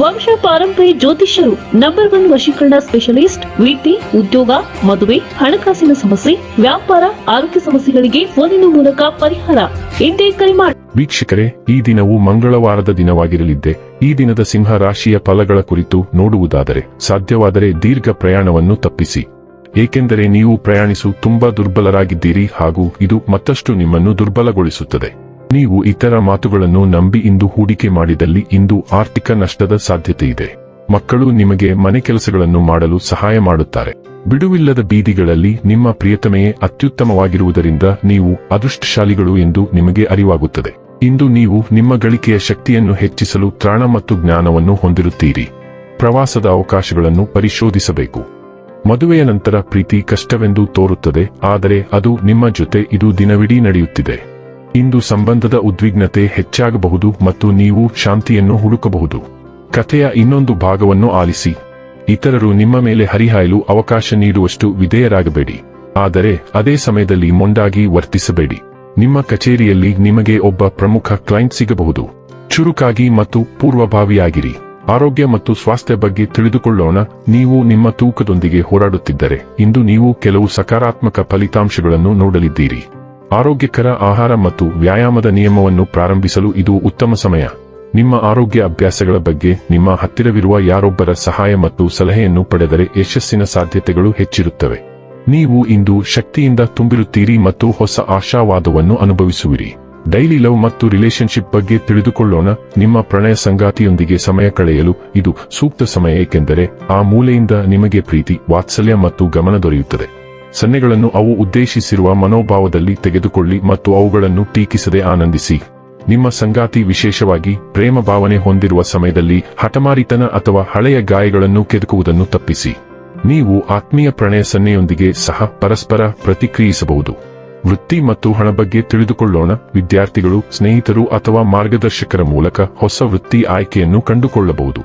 ವಂಶ ಪಾರಂಪರ್ಯ ಜ್ಯೋತಿಷ್ಯರು ನಂಬರ್ ಒನ್ ವಶೀಕರಣ ಸ್ಪೆಷಲಿಸ್ಟ್ ವೃತ್ತಿ ಉದ್ಯೋಗ, ಮದುವೆ, ಹಣಕಾಸಿನ ಸಮಸ್ಯೆ, ವ್ಯಾಪಾರ, ಆರೋಗ್ಯ ಸಮಸ್ಯೆಗಳಿಗೆ ಫೋನಿನ ಮೂಲಕ ಪರಿಹಾರ. ಇಂದೇ ಕರೆ ಮಾಡಿ ವೀಕ್ಷಕರೇ, ಈ ದಿನವು ಮಂಗಳವಾರದ ದಿನವಾಗಿರಲಿದ್ದೆ. ಈ ದಿನದ ಸಿಂಹ ರಾಶಿಯ ಫಲಗಳ ಕುರಿತು ನೋಡುವುದಾದರೆ, ಸಾಧ್ಯವಾದರೆ ದೀರ್ಘ ಪ್ರಯಾಣವನ್ನು ತಪ್ಪಿಸಿ. ಏಕೆಂದರೆ ನೀವು ಪ್ರಯಾಣಿಸು ತುಂಬಾ ದುರ್ಬಲರಾಗಿದ್ದೀರಿ ಹಾಗೂ ಇದು ಮತ್ತಷ್ಟು ನಿಮ್ಮನ್ನು ದುರ್ಬಲಗೊಳಿಸುತ್ತದೆ. ನೀವು ಇತರ ಮಾತುಗಳನ್ನು ನಂಬಿ ಇಂದು ಹೂಡಿಕೆ ಮಾಡಿದಲ್ಲಿ ಇಂದು ಆರ್ಥಿಕ ನಷ್ಟದ ಸಾಧ್ಯತೆ ಇದೆ. ಮಕ್ಕಳು ನಿಮಗೆ ಮನೆ ಕೆಲಸಗಳನ್ನು ಮಾಡಲು ಸಹಾಯ ಮಾಡುತ್ತಾರೆ. ಬಿಡುವಿಲ್ಲದ ಬೀದಿಗಳಲ್ಲಿ ನಿಮ್ಮ ಪ್ರಿಯತಮೆಯೇ ಅತ್ಯುತ್ತಮವಾಗಿರುವುದರಿಂದ ನೀವು ಅದೃಷ್ಟಶಾಲಿಗಳು ಎಂದು ನಿಮಗೆ ಅರಿವಾಗುತ್ತದೆ. ಇಂದು ನೀವು ನಿಮ್ಮ ಗಳಿಕೆಯ ಶಕ್ತಿಯನ್ನು ಹೆಚ್ಚಿಸಲು ತ್ರಾಣ ಮತ್ತು ಜ್ಞಾನವನ್ನು ಹೊಂದಿರುತ್ತೀರಿ. ಪ್ರವಾಸದ ಅವಕಾಶಗಳನ್ನು ಪರಿಶೋಧಿಸಬೇಕು. ಮದುವೆಯ ನಂತರ ಪ್ರೀತಿ ಕಷ್ಟವೆಂದು ತೋರುತ್ತದೆ, ಆದರೆ ಅದು ನಿಮ್ಮ ಜೊತೆ ಇದು ದಿನವಿಡೀ ನಡೆಯುತ್ತಿದೆ. ಇಂದು ಸಂಬಂಧದ ಉದ್ವಿಗ್ನತೆ ಹೆಚ್ಚಾಗಬಹುದು ಮತ್ತು ನೀವು ಶಾಂತಿಯನ್ನು ಹುಡುಕಬಹುದು. ಕಥೆಯ ಇನ್ನೊಂದು ಭಾಗವನ್ನು ಆಲಿಸಿ. ಇತರರು ನಿಮ್ಮ ಮೇಲೆ ಹರಿಹಾಯಲು ಅವಕಾಶ ನೀಡುವಷ್ಟು ವಿಧೇಯರಾಗಬೇಡಿ. ಆದರೆ ಅದೇ ಸಮಯದಲ್ಲಿ ಮೊಂಡಾಗಿ ವರ್ತಿಸಬೇಡಿ. ನಿಮ್ಮ ಕಚೇರಿಯಲ್ಲಿ ನಿಮಗೆ ಒಬ್ಬ ಪ್ರಮುಖ ಕ್ಲೈಂಟ್ ಸಿಗಬಹುದು. ಚುರುಕಾಗಿ ಮತ್ತು ಪೂರ್ವಭಾವಿಯಾಗಿರಿ. ಆರೋಗ್ಯ ಮತ್ತು ಸ್ವಾಸ್ಥ್ಯ ಬಗ್ಗೆ ತಿಳಿದುಕೊಳ್ಳೋಣ. ನೀವು ನಿಮ್ಮ ತೂಕದೊಂದಿಗೆ ಹೋರಾಡುತ್ತಿದ್ದರೆ ಇಂದು ನೀವು ಕೆಲವು ಸಕಾರಾತ್ಮಕ ಫಲಿತಾಂಶಗಳನ್ನು ನೋಡಲಿದ್ದೀರಿ. ಆರೋಗ್ಯಕರ ಆಹಾರ ಮತ್ತು ವ್ಯಾಯಾಮದ ನಿಯಮವನ್ನು ಪ್ರಾರಂಭಿಸಲು ಇದು ಉತ್ತಮ ಸಮಯ. ನಿಮ್ಮ ಆರೋಗ್ಯ ಅಭ್ಯಾಸಗಳ ಬಗ್ಗೆ ನಿಮ್ಮ ಹತ್ತಿರವಿರುವ ಯಾರೊಬ್ಬರ ಸಹಾಯ ಮತ್ತು ಸಲಹೆಯನ್ನು ಪಡೆದರೆ ಯಶಸ್ಸಿನ ಸಾಧ್ಯತೆಗಳು ಹೆಚ್ಚಿರುತ್ತವೆ. ನೀವು ಇಂದು ಶಕ್ತಿಯಿಂದ ತುಂಬಿರುತ್ತೀರಿ ಮತ್ತು ಹೊಸ ಆಶಾವಾದವನ್ನು ಅನುಭವಿಸುವಿರಿ. ಡೈಲಿ ಲವ್ ಮತ್ತು ರಿಲೇಶನ್ಶಿಪ್ ಬಗ್ಗೆ ತಿಳಿದುಕೊಳ್ಳೋಣ. ನಿಮ್ಮ ಪ್ರಣಯ ಸಂಗಾತಿಯೊಂದಿಗೆ ಸಮಯ ಕಳೆಯಲು ಇದು ಸೂಕ್ತ ಸಮಯ ಏಕೆಂದರೆ ಆ ಮೂಲೆಯಿಂದ ನಿಮಗೆ ಪ್ರೀತಿ, ವಾತ್ಸಲ್ಯ ಮತ್ತು ಗಮನ ದೊರೆಯುತ್ತದೆ. ಸನ್ನೆಗಳನ್ನು ಅವು ಉದ್ದೇಶಿಸಿರುವ ಮನೋಭಾವದಲ್ಲಿ ತೆಗೆದುಕೊಳ್ಳಿ ಮತ್ತು ಅವುಗಳನ್ನು ಟೀಕಿಸದೆ ಆನಂದಿಸಿ. ನಿಮ್ಮ ಸಂಗಾತಿ ವಿಶೇಷವಾಗಿ ಪ್ರೇಮ ಭಾವನೆ ಹೊಂದಿರುವ ಸಮಯದಲ್ಲಿ ಹಠಮಾರಿತನ ಅಥವಾ ಹಳೆಯ ಗಾಯಗಳನ್ನು ಕೆದಕುವುದನ್ನು ತಪ್ಪಿಸಿ. ನೀವು ಆತ್ಮೀಯ ಪ್ರಣಯ ಸನ್ನೆಯೊಂದಿಗೆ ಸಹ ಪರಸ್ಪರ ಪ್ರತಿಕ್ರಿಯಿಸಬಹುದು. ವೃತ್ತಿ ಮತ್ತು ಹಣ ಬಗ್ಗೆ ತಿಳಿದುಕೊಳ್ಳೋಣ. ವಿದ್ಯಾರ್ಥಿಗಳು, ಸ್ನೇಹಿತರು ಅಥವಾ ಮಾರ್ಗದರ್ಶಕರ ಮೂಲಕ ಹೊಸ ವೃತ್ತಿ ಆಯ್ಕೆಯನ್ನು ಕಂಡುಕೊಳ್ಳಬಹುದು.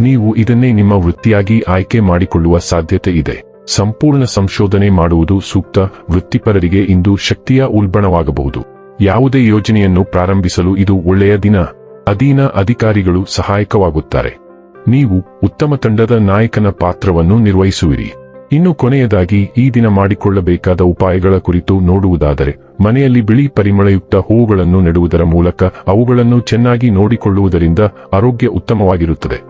ನೀವು ಇದನ್ನೇ ನಿಮ್ಮ ವೃತ್ತಿಯಾಗಿ ಆಯ್ಕೆ ಮಾಡಿಕೊಳ್ಳುವ ಸಾಧ್ಯತೆ ಇದೆ. ಸಂಪೂರ್ಣ ಸಂಶೋಧನೆ ಮಾಡುವುದು ಸೂಕ್ತ, ವೃತ್ತಿಪರರಿಗೆ ಇಂದು ಶಕ್ತಿಯ ಉಲ್ಬಣವಾಗಬಹುದು. ಯಾವುದೇ ಯೋಜನೆಯನ್ನು ಪ್ರಾರಂಭಿಸಲು ಇದು ಒಳ್ಳೆಯ ದಿನ. ಅಧೀನ ಅಧಿಕಾರಿಗಳು ಸಹಾಯಕವಾಗುತ್ತಾರೆ. ನೀವು ಉತ್ತಮ ತಂಡದ ನಾಯಕನ ಪಾತ್ರವನ್ನು ನಿರ್ವಹಿಸುವಿರಿ. ಇನ್ನು ಕೊನೆಯದಾಗಿ, ಈ ದಿನ ಮಾಡಿಕೊಳ್ಳಬೇಕಾದ ಉಪಾಯಗಳ ಕುರಿತು ನೋಡುವುದಾದರೆ, ಮನೆಯಲ್ಲಿ ಬಿಳಿ ಪರಿಮಳಯುಕ್ತ ಹೂವುಗಳನ್ನು ನೆಡುವುದರ ಮೂಲಕ ಅವುಗಳನ್ನು ಚೆನ್ನಾಗಿ ನೋಡಿಕೊಳ್ಳುವುದರಿಂದ ಆರೋಗ್ಯ ಉತ್ತಮವಾಗಿರುತ್ತದೆ.